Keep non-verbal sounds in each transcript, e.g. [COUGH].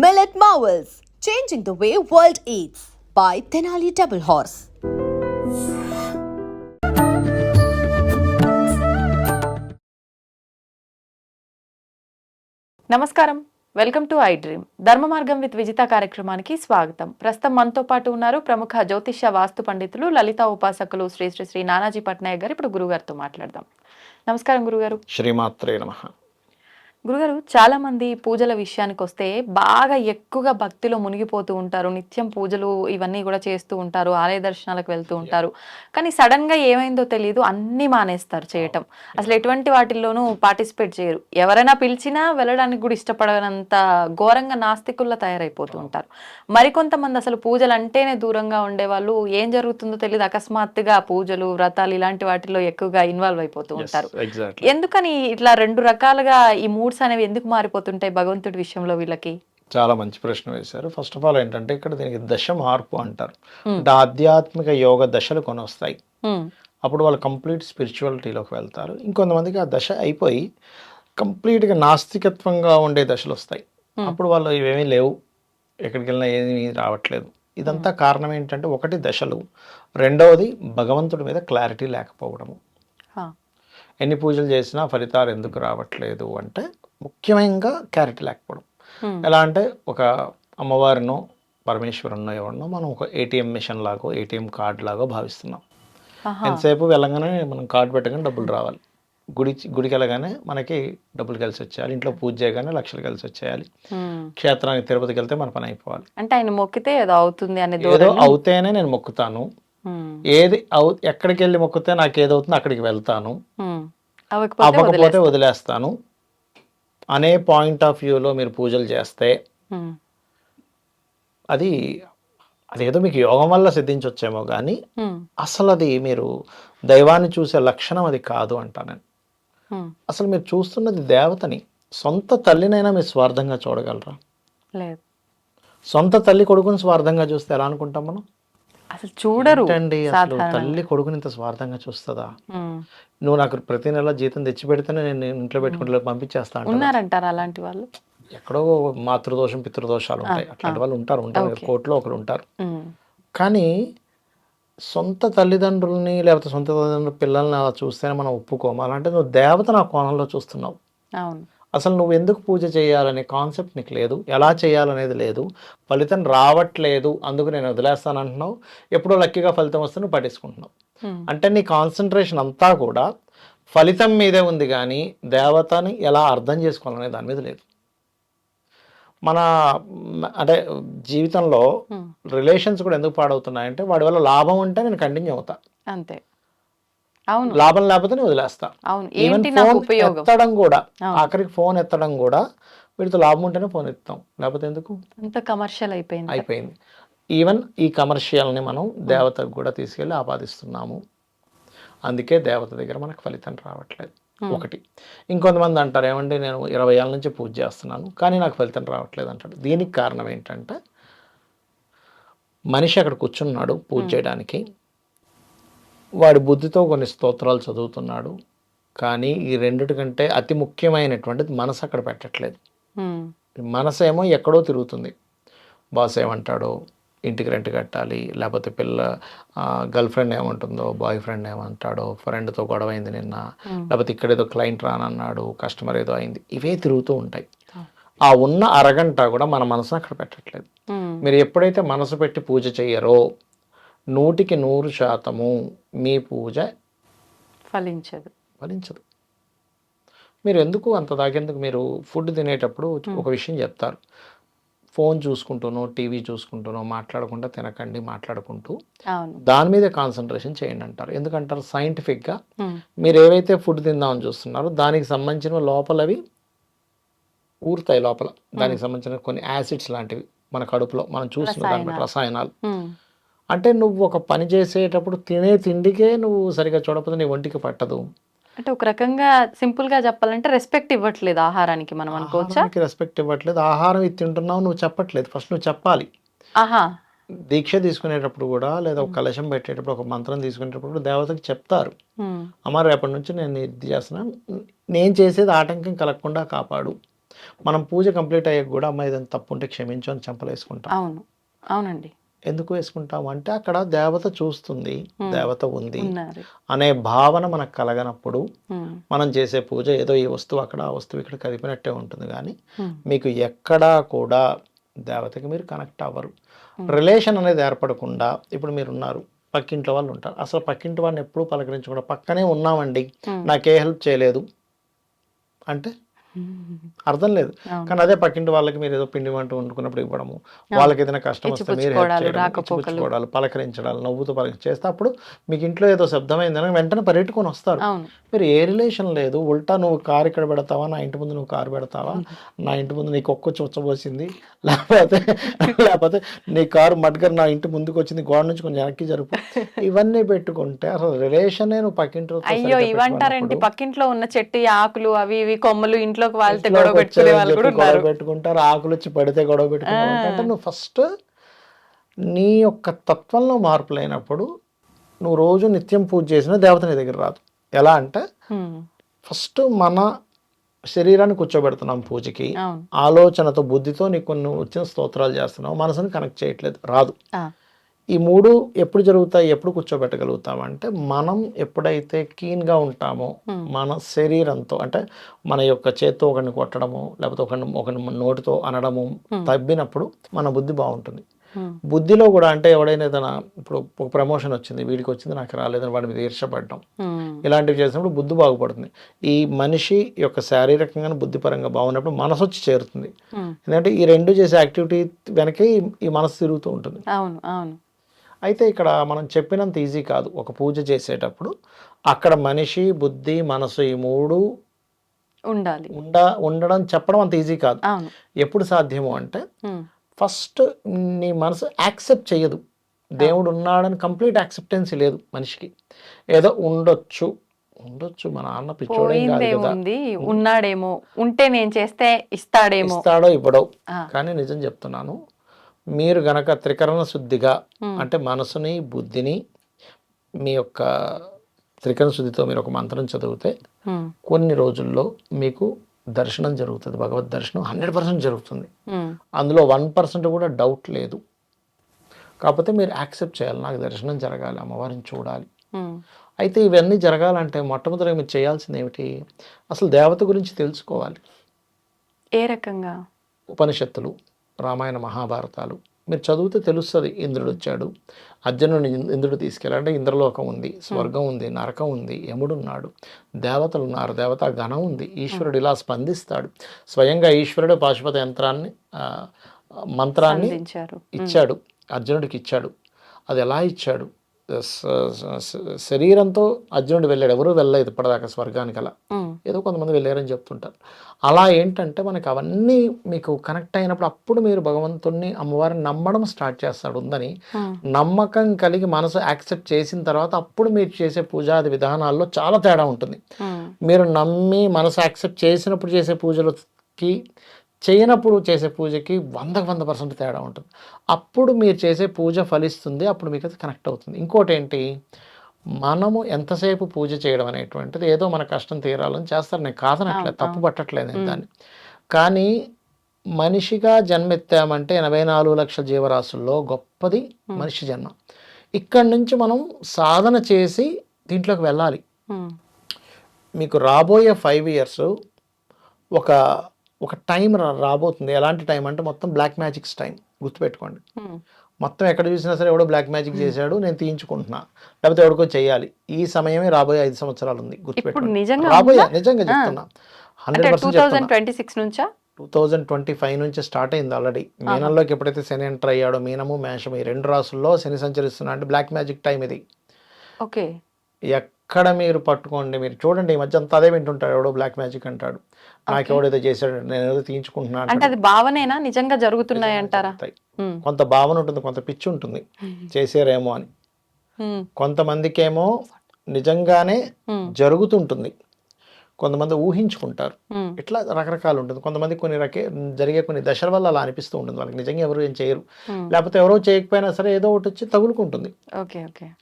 Millet Marvels, changing the way world eats by Tenali Double Horse. నమస్కారం. Welcome to I dream ధర్మ మార్గం with Vijitha కార్యక్రమానికి స్వాగతం. ప్రస్తుతం మనతో పాటు ఉన్నారు ప్రముఖ జ్యోతిష్య వాస్తు పండితులు లలిత ఉపాసకులు శ్రీ శ్రీ శ్రీ నానాజీ పట్నాయక్ గారు. ఇప్పుడు గురుగారితో మాట్లాడదాం. నమస్కారం గురుగారు. శ్రీమాత్రే నమ. గురుగారు చాలా మంది పూజల విషయానికి వస్తే బాగా ఎక్కువగా భక్తిలో మునిగిపోతూ ఉంటారు. నిత్యం పూజలు ఇవన్నీ కూడా చేస్తూ ఉంటారు. ఆలయ దర్శనాలకు వెళ్తూ ఉంటారు. కానీ సడన్గా ఏమైందో తెలియదు అన్ని మానేస్తారు చేయటం. అసలు ఎటువంటి వాటిల్లోనూ పార్టిసిపేట్ చేయరు. ఎవరైనా పిలిచినా వెళ్ళడానికి కూడా ఇష్టపడనంత ఘోరంగా నాస్తికుల్లా తయారైపోతూ ఉంటారు. మరికొంతమంది అసలు పూజలు అంటేనే దూరంగా ఉండేవాళ్ళు. ఏం జరుగుతుందో తెలియదు అకస్మాత్తుగా పూజలు వ్రతాలు ఇలాంటి వాటిలో ఎక్కువగా ఇన్వాల్వ్ అయిపోతూ ఉంటారు. ఎందుకని ఇట్లా రెండు రకాలుగా ఈ మూడ్స్ అనేవి ఎందుకు మారిపోతుంటాయి భగవంతుడి విషయంలో వీళ్ళకి? చాలా మంచి ప్రశ్న వేశారు. ఫస్ట్ ఆఫ్ ఆల్ ఏంటంటే ఇక్కడ దీనికి దశ మార్పు అంటారు. అంటే ఆధ్యాత్మిక యోగ దశలు ఉమ్, అప్పుడు వాళ్ళు కంప్లీట్ స్పిరిచువాలిటీలోకి వెళ్తారు. ఇంకొంతమందికి ఆ దశ అయిపోయి కంప్లీట్గా నాస్తికత్వంగా ఉండే దశలు వస్తాయి. అప్పుడు వాళ్ళు ఇవేమీ లేవు. ఎక్కడికి వెళ్ళినా ఏమీ రావట్లేదు. ఇదంతా కారణం ఏంటంటే ఒకటి దశలు. రెండవది భగవంతుడి మీద క్లారిటీ లేకపోవడము. ఎన్ని పూజలు చేసినా ఫలితాలు ఎందుకు రావట్లేదు అంటే ముఖ్యంగా క్లారిటీ లేకపోవడం. ఎలా అంటే ఒక అమ్మవారినో పరమేశ్వరున్నో ఎవరినో మనం ఒక ఏటీఎం మిషన్ లాగో ఏటీఎం కార్డ్ లాగో భావిస్తున్నాం. ఎంతసేపు వెళ్ళగానే మనం కార్డు పెట్టగానే డబ్బులు రావాలి. గుడి గుడికి వెళ్ళగానే మనకి డబ్బులు కలిసి వచ్చేయాలి. ఇంట్లో పూజ చేయగానే లక్షలు కలిసి వచ్చేయాలి. క్షేత్రానికి తిరుపతికి వెళ్తే మన పని అయిపోవాలి. అంటే ఆయన మొక్కితే ఏదో అవుతుంది అనే ఏదో అవుతేనే నేను మొక్కుతాను. ఏది ఎక్కడికి వెళ్ళి మొక్కితే నాకు ఏదవుతుందో అక్కడికి వెళ్తాను. అవ్వకపోతే అవ్వకపోతే వదిలేస్తా. వదిలేస్తాను. అనే పాయింట్ ఆఫ్ వ్యూలో మీరు పూజలు చేస్తే అది అదేదో మీకు యోగం వల్ల సిద్ధించవచ్చేమో కానీ అసలు అది మీరు దైవాన్ని చూసే లక్షణం అది కాదు అంటా నేను. అసలు మీరు చూస్తున్నది దేవతని. సొంత తల్లినైనా మీరు స్వార్థంగా చూడగలరా? లేదు. సొంత తల్లి కొడుకుని స్వార్థంగా చూస్తే ఎలా అనుకుంటాం మనం? అసలు చూడరు ఏంటండి అసలు. తల్లి కొడుకుని ఇంత స్వార్థంగా చూస్తుందా. నువ్వు నాకు ప్రతి నెల జీతం తెచ్చి పెడితేనే నేను ఇంట్లో పెట్టుకుంటే పంపించేస్తా అంటారు ఉన్నారంటారా అలాంటి వాళ్ళు? ఎక్కడో మాతృదోషం పితృదోషాలు ఉంటాయి. అట్లాంటి వాళ్ళు ఉంటారు ఉంటారు. కోర్టులో ఒకరు ఉంటారు. కానీ సొంత తల్లిదండ్రుల్ని లేకపోతే సొంత తల్లిదండ్రుల పిల్లల్ని అలా చూస్తేనే మనం ఒప్పుకోము. అలాంటి నువ్వు దేవత నా కోణంలో చూస్తున్నావు. అసలు నువ్వు ఎందుకు పూజ చేయాలనే కాన్సెప్ట్ నీకు లేదు. ఎలా చేయాలనేది లేదు. ఫలితం రావట్లేదు. అందుకు నేను వదిలేస్తాను అంటున్నావు ఎప్పుడో లక్కీగా ఫలితం వస్తే నువ్వు పట్టించుకుంటున్నావు అంటే నీ కాన్సన్ట్రేషన్ అంతా కూడా ఫలితం మీదే ఉంది కానీ దేవతని ఎలా అర్థం చేసుకోవాలనే దాని మీద లేదు. మన అంటే జీవితంలో రిలేషన్స్ కూడా ఎందుకు పాడవుతున్నాయంటే వాడి వల్ల లాభం ఉంటే నేను కంటిన్యూ అవుతా. అంతే. లాభం లేకపోతే వదిలేస్తా. ఎత్తడం కూడా. ఆఖరికి ఫోన్ ఎత్తడం కూడా వీటితో లాభం ఉంటేనే ఫోన్ ఎత్తాం. లేకపోతే ఎందుకు? అంత కమర్షియల్ అయిపోయింది. అయిపోయింది. ఈవెన్ ఈ కమర్షియల్ని మనం దేవతకు కూడా తీసుకెళ్ళి ఆపాదిస్తున్నాము. అందుకే దేవత దగ్గర మనకు ఫలితం రావట్లేదు. ఒకటి. ఇంకొంతమంది అంటారు ఏమండి నేను ఇరవై ఏళ్ళ నుంచి పూజ చేస్తున్నాను కానీ నాకు ఫలితం రావట్లేదు అంటాడు. దీనికి కారణం ఏంటంటే మనిషి అక్కడ కూర్చున్నాడు పూజ చేయడానికి. వాడి బుద్ధితో కొన్ని స్తోత్రాలు చదువుతున్నాడు కానీ ఈ రెండిటి కంటే అతి ముఖ్యమైనటువంటిది మనసు అక్కడ పెట్టట్లేదు. మనసు ఏమో ఎక్కడో తిరుగుతుంది. బాస్ ఏమంటాడో? ఇంటికి రెంట్ కట్టాలి లేకపోతే పిల్ల గర్ల్ ఫ్రెండ్ ఏమంటుందో బాయ్ ఫ్రెండ్ ఏమంటాడో ఫ్రెండ్తో గొడవ అయింది నిన్న లేకపోతే ఇక్కడ ఏదో క్లయింట్ రానన్నాడు కస్టమర్ ఏదో అయింది ఇవే తిరుగుతూ ఉంటాయి. ఆ ఉన్న అరగంట కూడా మన మనసును అక్కడ పెట్టట్లేదు. మీరు ఎప్పుడైతే మనసు పెట్టి పూజ చేయరో నూటికి నూరు శాతము మీ పూజ ఫలించదు. ఫలించదు. మీరు ఎందుకు అంత దాగేందుకు మీరు ఫుడ్ తినేటప్పుడు ఒక విషయం చెప్తారు. ఫోన్ చూసుకుంటూనో టీవీ చూసుకుంటూనో మాట్లాడకుండా తినకండి మాట్లాడుకుంటూ దాని మీదే కాన్సన్ట్రేషన్ చేయండి అంటారు. ఎందుకంటారు? సైంటిఫిక్గా మీరు ఏవైతే ఫుడ్ తిందామని చూస్తున్నారో దానికి సంబంధించిన లోపలవి ఊరుతాయి లోపల. దానికి సంబంధించిన కొన్ని యాసిడ్స్ లాంటివి మన కడుపులో మనం చూస్తున్న దాని రసాయనాలు. అంటే నువ్వు ఒక పని చేసేటప్పుడు తినే తిండికే నువ్వు సరిగా చూడకపోతే నీ ఒంటికి పట్టదు. అంటే ఒక రకంగా సింపుల్గా చెప్పాలంటే రెస్పెక్ట్ ఇవ్వట్లేదు ఆహారానికి మనం అనుకోవచ్చా? రెస్పెక్ట్ ఇవ్వట్లేదు. ఆహారం ఇది తింటున్నావు నువ్వు చెప్పట్లేదు. ఫస్ట్ నువ్వు చెప్పాలి. ఆహా. దీక్ష తీసుకునేటప్పుడు కూడా లేదా ఒక కలశం పెట్టేటప్పుడు ఒక మంత్రం తీసుకునేటప్పుడు దేవతకి చెప్తారు. అమ్మ రేపటి నుంచి నేను ఇది చేస్తున్నాను నేను చేసేది ఆటంకం కలగకుండా కాపాడు. మనం పూజ కంప్లీట్ అయ్యాక కూడా అమ్మాయి ఏదైనా తప్పు ఉంటే క్షమించు అని చంపలేసుకుంటాం. అవును. అవునండి. ఎందుకు వేసుకుంటాం అంటే అక్కడ దేవత చూస్తుంది దేవత ఉంది అనే భావన మనకు కలగనప్పుడు మనం చేసే పూజ ఏదో ఈ వస్తువు అక్కడ ఆ వస్తువు ఇక్కడ కదిపినట్టే ఉంటుంది. కానీ మీకు ఎక్కడా కూడా దేవతకి మీరు కనెక్ట్ అవ్వరు. రిలేషన్ అనేది ఏర్పడకుండా ఇప్పుడు మీరు ఉన్నారు పక్కింట్లో వాళ్ళు ఉంటారు. అసలు పక్కింటి వాళ్ళని ఎప్పుడూ పలకరించకుండా పక్కనే ఉన్నామండి. నాకే హెల్ప్ చేయలేదు. అంటే [LAUGHS] అర్థం లేదు. కానీ అదే పక్కింటి వాళ్ళకి మీరు ఏదో పిండి వంట వండుకున్నప్పుడు ఇవ్వడము వాళ్ళకి ఏదైనా కష్టం వస్తే మీరు ఇచ్చిపుచ్చుకోవడాలు, పలకరించడాలు నవ్వుతూ పలక చేస్తే అప్పుడు మీకు ఇంట్లో ఏదో శబ్దమైందని వెంటనే పరిగెట్టుకొని వస్తారు. మీరు ఏ రిలేషన్ లేదు. ఉల్టా నువ్వు కారు ఇక్కడ పెడతావా? నా ఇంటి ముందు నువ్వు కారు పెడతావా? నా ఇంటి ముందు నీకు ఒక్క చుచ్చబోసింది? [LAUGHS] లేకపోతే లేకపోతే నీ కారు మడ్గర్ నా ఇంటి ముందుకు వచ్చింది గోడ నుంచి కొంచెం వెనక్కి జరుపు. [LAUGHS] ఇవన్నీ పెట్టుకుంటే అసలు రిలేషనే నువ్వు పక్కింటి వాళ్ళతో అయ్యో ఇవంటారేంటి పక్కింట్లో ఉన్న చెట్టు ఆకులు అవి ఇవి కొమ్మలు ఇంట్లోకి ఇంట్లోకి గొడవ పెట్టుకునే వాళ్ళు కూడా ఉన్నారు. పెట్టుకుంటారు ఆకులు వచ్చి పడితే గొడవ పెట్టుకుంటారు. అంటే నువ్వు ఫస్ట్ నీ యొక్క తత్వంలో మార్పు లేనప్పుడు నువ్వు రోజు నిత్యం పూజ చేసిన దేవత నీ దగ్గర రాదు. ఎలా అంటే ఫస్ట్ మన శరీరాన్ని కూర్చోబెడుతున్నాం పూజకి. ఆలోచనతో బుద్ధితో నీకు కొన్ని వచ్చిన స్తోత్రాలు చేస్తున్నావు మనసుని కనెక్ట్ చేయట్లేదు రాదు. ఈ మూడు ఎప్పుడు జరుగుతాయి ఎప్పుడు కూర్చోబెట్టగలుగుతాం అంటే మనం ఎప్పుడైతే కీన్గా ఉంటామో మన శరీరంతో అంటే మన యొక్క చేత్తో ఒకరిని కొట్టడము లేకపోతే ఒకరిని ఒకరిని నోటితో అనడము తబ్బినప్పుడు మన బుద్ధి బాగుంటుంది. ఉమ్, బుద్ధిలో కూడా అంటే ఎవడైనా ఏదైనా ఇప్పుడు ఒక ప్రమోషన్ వచ్చింది వీడికి వచ్చింది నాకు రాలేదని వాడి మీద ఈర్షపడడం ఇలాంటివి చేసినప్పుడు బుద్ధి బాగుపడుతుంది. ఈ మనిషి యొక్క శారీరకంగా బుద్ధిపరంగా బాగున్నప్పుడు మనసు వచ్చి చేరుతుంది. ఎందుకంటే ఈ రెండు చేసే యాక్టివిటీ వెనకే ఈ- ఈ మనసు తిరుగుతూ ఉంటుంది. అవును అవును. అయితే ఇక్కడ మనం చెప్పినంత ఈజీ కాదు. ఒక పూజ చేసేటప్పుడు అక్కడ మనిషి బుద్ధి మనసు ఈ మూడు ఉండాలి. ఉండ ఉండడం చెప్పడం అంత ఈజీ కాదు. ఎప్పుడు సాధ్యము అంటే ఫస్ట్ నీ మనసు యాక్సెప్ట్ చేయదు దేవుడు ఉన్నాడని కంప్లీట్ యాక్సెప్టెన్సీ లేదు మనిషికి. ఏదో ఉండొచ్చు. ఉండొచ్చు మా నాన్న పిచ్చోడేం ఉన్నాడేమో. ఉంటే నేను చేస్తే ఇస్తాడేమో. ఇస్తాడో ఇవ్వడో. కానీ నిజం చెప్తున్నాను మీరు గనక త్రికరణ శుద్ధిగా అంటే మనసుని బుద్ధిని మీ యొక్క త్రికరణ శుద్ధితో మీరు ఒక మంత్రం చదివితే కొన్ని రోజుల్లో మీకు దర్శనం జరుగుతుంది. భగవద్ దర్శనం హండ్రెడ్ పర్సెంట్ జరుగుతుంది. అందులో వన్ పర్సెంట్ కూడా డౌట్ లేదు. కాకపోతే మీరు యాక్సెప్ట్ చేయాలి. నాకు దర్శనం జరగాలి. అమ్మవారిని చూడాలి. అయితే ఇవన్నీ జరగాలంటే మొట్టమొదటిగా మీరు చేయాల్సింది ఏమిటి? అసలు దేవత గురించి తెలుసుకోవాలి. ఏ రకంగా? ఉపనిషత్తులు. రామాయణ మహాభారతాలు. మీరు చదివితే తెలుస్తుంది ఇంద్రుడు వచ్చాడు. అర్జునుడిని ఇంద్రుడు తీసుకెళ్ళాడు. అంటే ఇంద్రలోకం ఉంది స్వర్గం ఉంది నరకం ఉంది యముడు ఉన్నాడు దేవతలు ఉన్నారు దేవతా గణం ఉంది ఈశ్వరుడు ఇలా స్పందిస్తాడు. స్వయంగా ఈశ్వరుడు పాశుపత యంత్రాన్ని మంత్రాన్ని ఇచ్చాడు. అర్జునుడికి ఇచ్చాడు. అది ఎలా ఇచ్చాడు? శరీరంతో అర్జునుడు వెళ్ళాడు. ఎవరు వెళ్ళలేదు ఇప్పటిదాకా స్వర్గానికి అలా ఏదో కొంతమంది వెళ్ళారని చెప్తుంటారు. అలా ఏంటంటే మనకి అవన్నీ మీకు కనెక్ట్ అయినప్పుడు అప్పుడు మీరు భగవంతుణ్ణి అమ్మవారిని నమ్మడం స్టార్ట్ చేస్తాడు ఉందని నమ్మకం కలిగి మనసు యాక్సెప్ట్ చేసిన తర్వాత అప్పుడు మీరు చేసే పూజాది విధానాల్లో చాలా తేడా ఉంటుంది. మీరు నమ్మి మనసు యాక్సెప్ట్ చేసినప్పుడు చేసే పూజలకి చేయనప్పుడు చేసే పూజకి వందకు వంద పర్సెంట్ తేడా ఉంటుంది. అప్పుడు మీరు చేసే పూజ ఫలిస్తుంది అప్పుడు మీకు అది కనెక్ట్ అవుతుంది. ఇంకోటి ఏంటి మనము ఎంతసేపు పూజ చేయడం అనేటువంటిది ఏదో మన కష్టం తీరాలని చేస్తారు. నేను కాదనట్లేదు తప్పు పట్టట్లేదు నేను దాన్ని. కానీ మనిషిగా జన్మెత్తామంటే ఎనభై నాలుగు లక్షల జీవరాశుల్లో గొప్పది మనిషి జన్మ. ఇక్కడి నుంచి మనం సాధన చేసి దీంట్లోకి వెళ్ళాలి. మీకు రాబోయే ఫైవ్ ఇయర్స్ ఒక ఒక టైం రా- రాబోతుంది. ఎలాంటి టైం అంటే మొత్తం బ్లాక్ మ్యాజిక్స్ టైం గుర్తుపెట్టుకోండి. మొత్తం ఎక్కడ చూసినా సరే ఎవడో బ్లాక్ మ్యాజిక్ చేశాడు నేను తీయించుకుంటున్నా. లేకపోతే ఎవరికో చేయాలి. ఈ సమయమే రాబోయే ఐదు సంవత్సరాలు ఉంది గుర్తుపెట్టుకోండి. రాబోయే నిజంగా చెప్తున్నా. Hundred percent two thousand twenty five నుంచి స్టార్ట్ అయింది ఆల్రెడీ. మీనంలోకి ఎప్పుడైతే శని ఎంటర్ అయ్యాడో మీనము మేషము ఈ రెండు రాసుల్లో శని సంచరిస్తున్నా అంటే బ్లాక్ మ్యాజిక్ టైం ఇది. ఓకే. ఎక్కడ మీరు పట్టుకోండి మీరు చూడండి ఈ మధ్య అంతా అదే వింటుంటాడు ఎవడో బ్లాక్ మ్యాజిక్ అంటాడు. నాకు ఎవడేదో చేశాడు నేను ఏదో తీయించుకుంటున్నా అంటే. అది భావనేనా? నిజంగా జరుగుతున్నాయి అంటారా? కొంత భావన ఉంటుంది కొంత పిచ్చి ఉంటుంది. చేసారేమో అని. కొంతమందికేమో నిజంగానే జరుగుతుంటుంది. కొంతమంది ఊహించుకుంటారు. ఇట్లా రకరకాలు ఉంటుంది. కొంతమంది కొన్ని రకే జరిగే కొన్ని దశల వల్ల అలా అనిపిస్తూ ఉంటుంది. వాళ్ళకి నిజంగా ఎవరు ఏం చేయరు. లేకపోతే ఎవరో చేయకపోయినా సరే ఏదో ఒకటి వచ్చి తగులుకుంటుంది.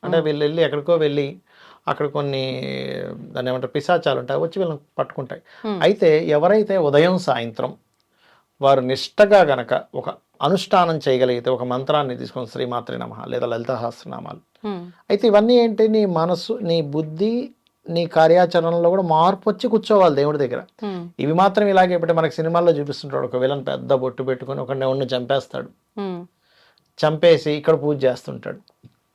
అంటే వీళ్ళు వెళ్ళి ఎక్కడికో వెళ్ళి అక్కడ కొన్ని దాన్ని ఏమంటారు పిశాచాలు ఉంటాయి వచ్చి వీళ్ళని పట్టుకుంటాయి. అయితే ఎవరైతే ఉదయం సాయంత్రం వారు నిష్టగా గనక ఒక అనుష్ఠానం చేయగలిగితే ఒక మంత్రాన్ని తీసుకొని శ్రీమాత్రి నమ లేదా లలిత సహస్రనామాలు. అయితే ఇవన్నీ ఏంటి? నీ మనసు నీ బుద్ధి నీ కార్యాచరణలో కూడా మార్పు వచ్చి కూర్చోవాలి దేవుడి దగ్గర. ఇవి మాత్రం ఇలాగే ఇప్పుడు మనకి సినిమాల్లో చూపిస్తుంటాడు. ఒక విలన్ పెద్ద బొట్టు పెట్టుకొని ఒక నెవడిని చంపేస్తాడు. చంపేసి ఇక్కడ పూజ చేస్తుంటాడు.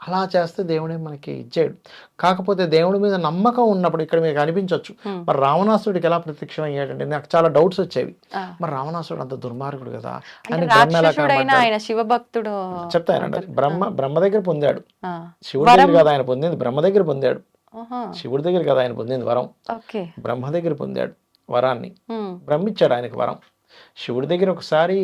అలా చేస్తే దేవుడే మనకి ఇచ్చాడు. కాకపోతే దేవుడి మీద నమ్మకం ఉన్నప్పుడు ఇక్కడ మీకు అనిపించవచ్చు. మరి రావణాసుడికి ఎలా ప్రత్యక్షం అయ్యాడంటే నాకు చాలా డౌట్స్ వచ్చేవి. మరి రావణాసుడు అంత దుర్మార్గుడు కదా? అంటే ఆయన శివభక్తుడు చెప్తానండి బ్రహ్మ బ్రహ్మ దగ్గర పొందాడు. శివుడి దగ్గర కదా ఆయన పొందింది. బ్రహ్మ దగ్గర పొందాడు. శివుడి దగ్గర కదా ఆయన పొందింది వరం. బ్రహ్మ దగ్గర పొందాడు వరాన్ని. ఉమ్, బ్రహ్మ ఇచ్చాడు ఆయనకు వరం. శివుడి దగ్గర ఒకసారి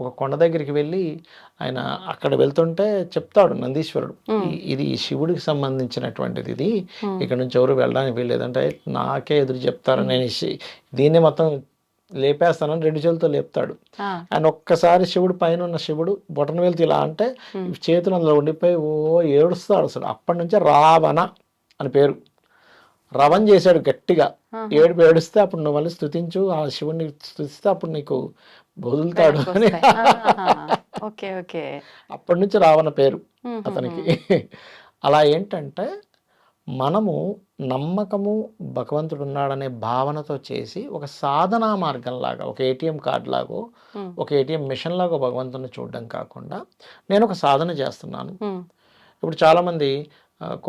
ఒక కొండ దగ్గరికి వెళ్ళి ఆయన అక్కడ వెళ్తుంటే చెప్తాడు నందీశ్వరుడు "ఈ- ఇది శివుడికి సంబంధించినటువంటిది. ఇది ఇక్కడ నుంచి ఎవరు వెళ్ళడానికి వీల్లేదంటే నాకే ఎదురు చెప్తారు. నేను దీన్ని మొత్తం లేపేస్తానని రెండు చేతులతో లేపుతాడు. ఆయన ఒక్కసారి శివుడు పైన ఉన్న శివుడు బొటన వెళ్తే ఇలా అంటే చేతులు అందులో ఉండిపోయి ఓ ఏడుస్తాడు అసలు. అప్పటి నుంచే రావణ అని పేరు. రవణ చేశాడు గట్టిగా. ఏడుపు ఏడుస్తే అప్పుడు నువ్వు మళ్ళీ స్థుతించు ఆ శివుడిని స్థుతిస్తే అప్పుడు నీకు వదులుతాడు అని. అప్పటి నుంచి రావణ పేరు అతనికి. అలా ఏంటంటే మనము నమ్మకము భగవంతుడు ఉన్నాడనే భావనతో చేసి ఒక సాధనా మార్గం లాగా ఒక ఏటీఎం కార్డ్ లాగో. ఒక ఏటీఎం మిషన్ లాగో భగవంతుని చూడడం కాకుండా నేను ఒక సాధన చేస్తున్నాను. ఇప్పుడు చాలామంది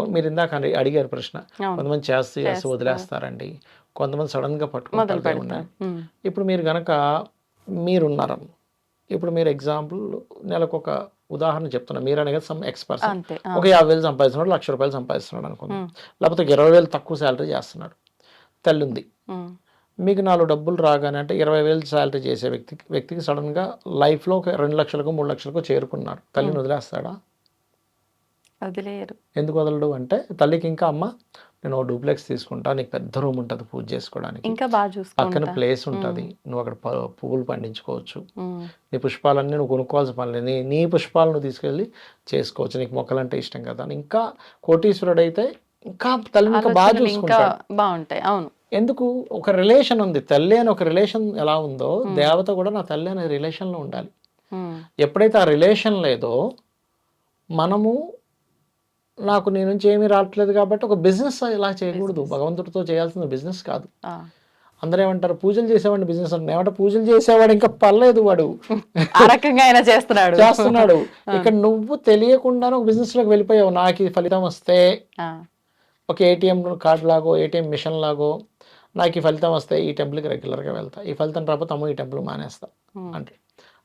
మీరు ఇందాక అడి- అడిగారు ప్రశ్న. కొంతమంది చేస్తూ చేస్తూ వదిలేస్తారండి. కొంతమంది సడన్గా పట్టుకుంటారు దేవుణ్ణి. పెడతారు ఉమ్, ఇప్పుడు మీరు గనక మీరున్నారు. ఇప్పుడు మీరు ఎగ్జాంపుల్ నెలకు ఒక ఉదాహరణ చెప్తున్నా. మీరు అనేది సమ్ ఆ, ఒక యాభై వేలు సంపాదిస్తున్నాడు లక్ష రూపాయలు సంపాదిస్తున్నాడు అనుకుందాం. లేకపోతే ఒక ఇరవై వేలు తక్కువ శాలరీ చేస్తున్నాడు. తల్లి ఉంది మీకు నాలుగు డబ్బులు రాగానే అంటే ఇరవై వేలు శాలరీ చేసే వ్యక్తికి వ్యక్తికి సడన్గా లైఫ్లో ఒక రెండు లక్షలకు మూడు లక్షలకు చేరుకున్నాడు తల్లిని వదిలేస్తాడా? వదిలేయరు. ఎందుకు వదలడు అంటే తల్లికి ఇంకా అమ్మ నేను డూప్లెక్స్ తీసుకుంటా నీకు పెద్ద రూమ్ ఉంటుంది పూజ చేసుకోవడానికి. ఇంకా బాగా పక్కన చూసుకుంటా ప్లేస్ ఉంటుంది. నువ్వు అక్కడ పువ్వులు పండించుకోవచ్చు. నీ పుష్పాలన్నీ నువ్వు కొనుక్కోవాల్సిన పని లేదు. నీ నీ పుష్పాలు నువ్వు తీసుకెళ్ళి చేసుకోవచ్చు. నీకు మొక్కలంటే ఇష్టం కదా ఇంకా కోటీశ్వరుడు అయితే ఇంకా తల్లిని ఇంకా బాగా చూసుకుంటాడు. బాగుంటాయి. అవును. ఎందుకు? ఒక రిలేషన్ ఉంది. తల్లి అని ఒక రిలేషన్ ఎలా ఉందో దేవత కూడా నా తల్లి అనే రిలేషన్లో ఉండాలి. ఎప్పుడైతే ఆ రిలేషన్ లేదో మనము నాకు నీ నుంచి ఏమీ రావట్లేదు కాబట్టి ఒక బిజినెస్ ఇలా చేయకూడదు. భగవంతుడితో చేయాల్సిన బిజినెస్ కాదు. అందరూ ఏమంటారు పూజలు చేసేవాడిని బిజినెస్ అంటే ఏమంటే పూజలు చేసేవాడు ఇంకా పర్లేదు వాడు. [LAUGHS] రకంగా చేస్తున్నాడు. చేస్తున్నాడు. [LAUGHS] ఇక్కడ నువ్వు తెలియకుండానే ఒక బిజినెస్లోకి వెళ్ళిపోయావు. నాకు ఈ ఫలితం వస్తే ఒక ఏటీఎం కార్డ్ లాగో ఏటీఎం మిషన్ లాగో నాకు ఈ ఫలితం వస్తే ఈ టెంపుల్కి రెగ్యులర్గా వెళ్తా. ఈ ఫలితం రాకపోతే అమ్మో ఈ టెంపుల్ మానేస్తా అంటే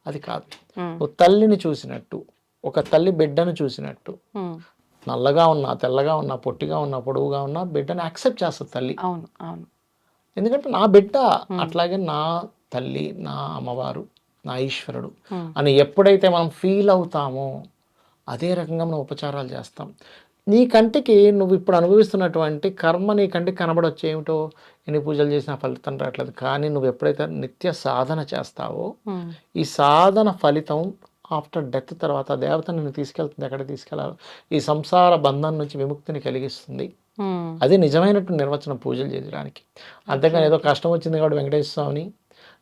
అది కాదు. నువ్వు తల్లిని చూసినట్టు ఒక తల్లి బిడ్డను చూసినట్టు నల్లగా ఉన్నా తెల్లగా ఉన్నా పొట్టిగా ఉన్నా పొడవుగా ఉన్నా బిడ్డని యాక్సెప్ట్ చేస్తుంది తల్లి. అవును అవును. ఎందుకంటే నా బిడ్డ అట్లాగే నా తల్లి నా అమ్మవారు నా ఈశ్వరుడు. అని ఎప్పుడైతే మనం ఫీల్ అవుతామో అదే రకంగా మనం ఉపచారాలు చేస్తాం. నీ కంటికి నువ్వు ఇప్పుడు అనుభవిస్తున్నటువంటి కర్మ నీ కంటికి కనబడొచ్చు ఏమిటో ఎన్ని పూజలు చేసినా ఫలితం రావట్లేదు. కానీ నువ్వు ఎప్పుడైతే నిత్య సాధన చేస్తావో ఈ సాధన ఫలితం ఆఫ్టర్ డెత్ తర్వాత దేవత నిన్ను తీసుకెళ్తుంది ఎక్కడ తీసుకెళ్ళాలి ఈ సంసార బంధం నుంచి విముక్తిని కలిగిస్తుంది. అది నిజమైనట్టు నిర్వచనం పూజలు చేయడానికి. అంతేగాని ఏదో కష్టం వచ్చింది కాబట్టి వెంకటేశ్వర స్వామిని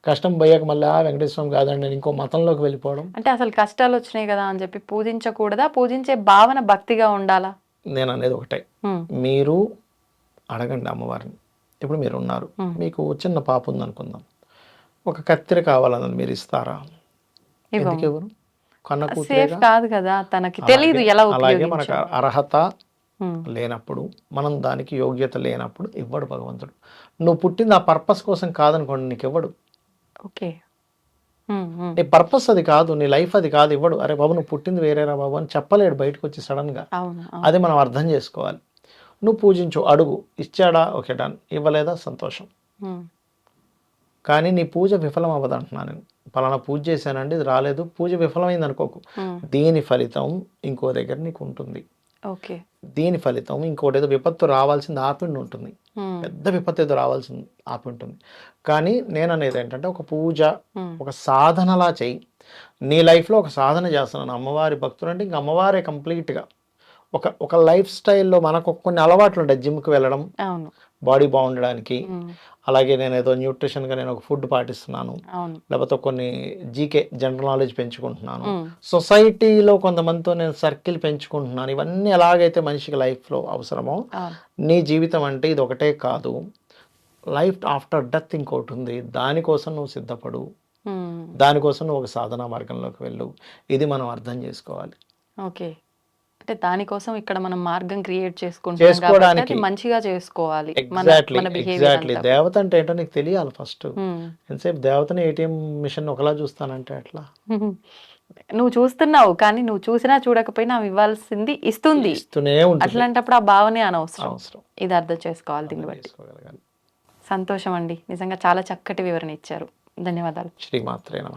కష్టం పోయాక మళ్ళీ "ఆ, వెంకటేశ్వర స్వామి కాదండి నేను ఇంకో మతంలోకి వెళ్ళిపోవడం. అంటే అసలు కష్టాలు వచ్చినాయి కదా అని చెప్పి పూజించకూడదా? పూజించే భావన భక్తిగా ఉండాలా? నేను అనేది ఒకటే. మీరు అడగండి అమ్మవారిని. ఇప్పుడు మీరు ఉన్నారు మీకు చిన్న పాప ఉంది అనుకుందాం ఒక కత్తెర కావాలన్నది మీరు ఇస్తారా. ఎందుకు ఎవరు కన్న సేఫ్ కాదు కదా తనకి తెలియదు ఎలా అలాగే మనకు అర్హత లేనప్పుడు మనం దానికి యోగ్యత లేనప్పుడు ఇవ్వడు భగవంతుడు. నువ్వు పుట్టింది ఆ పర్పస్ కోసం కాదనుకోండి నీకు ఇవ్వడు ఓకే నీ పర్పస్ అది కాదు నీ లైఫ్ అది కాదు ఇవ్వడు. అరే బాబు నువ్వు పుట్టింది వేరేరా బాబు అని చెప్పలేడు బయటకు వచ్చి సడన్గా. అది మనం అర్థం చేసుకోవాలి. నువ్వు పూజించు అడుగు ఇచ్చాడా? Okay done. ఇవ్వలేదా? సంతోషం. కానీ నీ పూజ విఫలం అవ్వదు అంటున్నాను నేను. పలానా పూజ చేశానండి ఇది రాలేదు పూజ విఫలమైంది అనుకోకు. దీని ఫలితం ఇంకో దగ్గర నీకు ఉంటుంది. ఓకే. దీని ఫలితం ఇంకోటి ఏదో విపత్తు రావాల్సింది ఆపిండి ఉంటుంది. పెద్ద విపత్తు ఏదో రావాల్సింది ఆపి ఉంటుంది. కానీ నేను అనేది ఏంటంటే ఒక పూజ ఒక సాధనలా చెయ్యి నీ లైఫ్లో ఒక సాధన చేస్తున్నాను. అమ్మవారి భక్తులు అంటే ఇంక అమ్మవారే కంప్లీట్గా. ఒక ఒక లైఫ్ స్టైల్లో మనకు కొన్ని అలవాట్లు ఉంటాయి జిమ్కి వెళ్ళడం బాడీ బాగుండడానికి. అలాగే నేను ఏదో న్యూట్రిషన్గా నేను ఒక ఫుడ్ పాటిస్తున్నాను. లేకపోతే కొన్ని జీకే జనరల్ నాలెడ్జ్ పెంచుకుంటున్నాను. సొసైటీలో కొంతమందితో నేను సర్కిల్ పెంచుకుంటున్నాను. ఇవన్నీ ఎలాగైతే మనిషికి లైఫ్లో అవసరమో నీ జీవితం అంటే ఇది ఒకటే కాదు. లైఫ్ ఆఫ్టర్ డెత్ ఇంకోటి ఉంది. దానికోసం నువ్వు సిద్ధపడు. దానికోసం నువ్వు ఒక సాధనా మార్గంలోకి వెళ్ళు. ఇది మనం అర్థం చేసుకోవాలి. ఓకే. అంటే దానికోసం ఇక్కడ మనం మార్గం క్రియేట్ చేసుకోవడానికి. మంచిగా చేసుకోవాలి. మన ఎగ్జాక్ట్లీ దేవత అంటే ఏంటో నీకు తెలియాలి ఫస్ట్. ఎంతసేపు దేవతని ఏటీఎం మిషన్ ఒకలా చూస్తానంటే ఎట్లా? నువ్వు చూస్తున్నావు కానీ నువ్వు చూసినా చూడకపోయినా ఇవ్వాల్సింది ఇస్తుంది. అట్లాంటప్పుడు ఆ భావనే అనవసరం. ఇది అర్థం చేసుకోవాలి దీన్ని బట్టి. సంతోషం అండి. నిజంగా చాలా చక్కటి వివరణ ఇచ్చారు. ధన్యవాదాలు. శ్రీమాత్రే నమ.